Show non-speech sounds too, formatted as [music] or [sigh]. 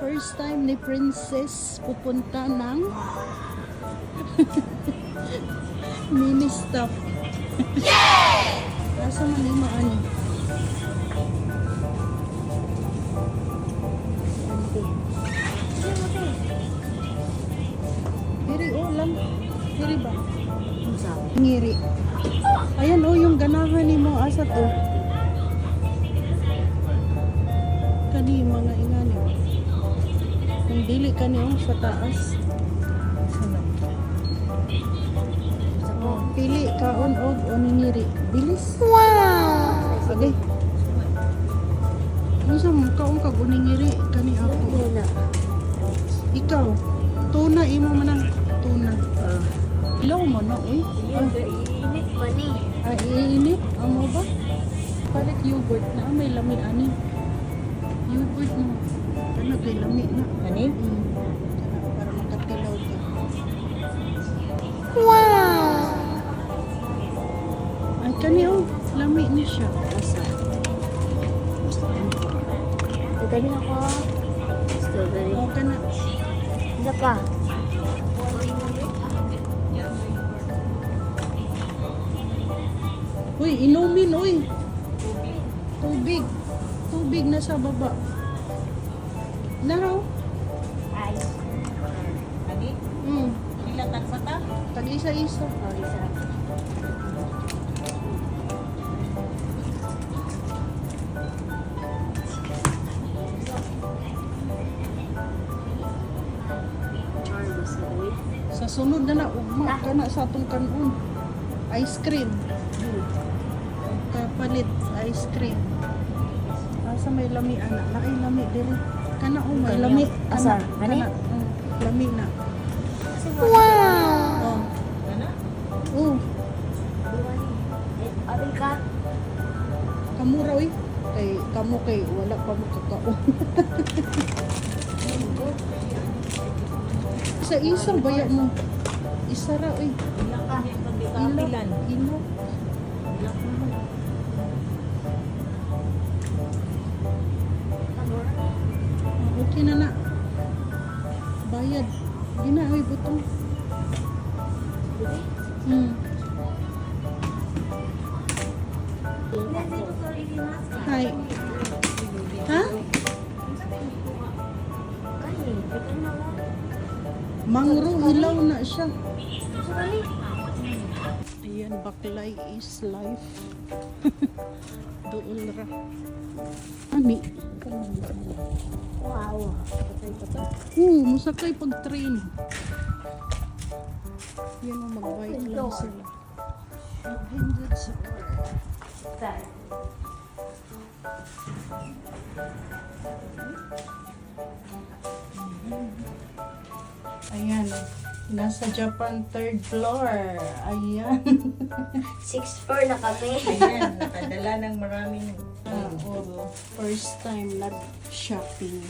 First time ni Princess pupunta ng [laughs] mini stop. Yay! Nasa yung ano? Hiri o lang. Hiri ba? Ngiri. Ayan o, yung ganahan ni mo asa to. Kani mga ingani. Dili ka niyo sa taas. Oh, pili kaon og oningiri. Bilis. Wow! Sige. Ano sa mo kaon kag oningiri kani ako. Ikaw, tuna imo man ang tuna. Ilaw mo na, uy. Ah, Init pa ni. ah, iinit. Amo ba? Palit yogurt na. Ah, may lami ani. Yogurt mo. Kay lami na. Ani? Mm. Para makatilaw ka. Ay, kani oh. Lami ni siya. Asa? Din ako. Strawberry. Oh, kana. Isa pa. Uy, inumin, uy. Tubig. Tubig na sa baba. Naraw? Ay. Ani? Mm. Ilang tagbata? Tag-isa-isa. Oh, isa. Sa sunod na na, ugma ka na sa atong kanon. Ice cream. Kapalit, ice cream. Asa may lami, anak. Na ay lami, diri. Kana o, may Kanya. lami. Asa? Kana, Ani? kana. Mm, lami na. Wow! Oh. Ana? Oh, Abel ka? kamura, uy. Kay, kamo kay, wala pa mo kakao. [laughs] sa isang baya mo. Isa ra, uy. Ilang ka? Pagdi ka Ilo. Na na. Bayad. Ginahoy butong. Hmm. Hi. Ha? Mangro, hilaw na siya. Ayan, baklay is life. [laughs] Doon ra. Ani? Wow. Oo, musakay pag train. Yan ang mag-bike lang sila. 100 sa Saan? Ayan. Nasa Japan third floor. Ayan. Sixth floor na kami. Ayan, nakadala ng maraming Ah, [laughs] oo. First time nag-shopping.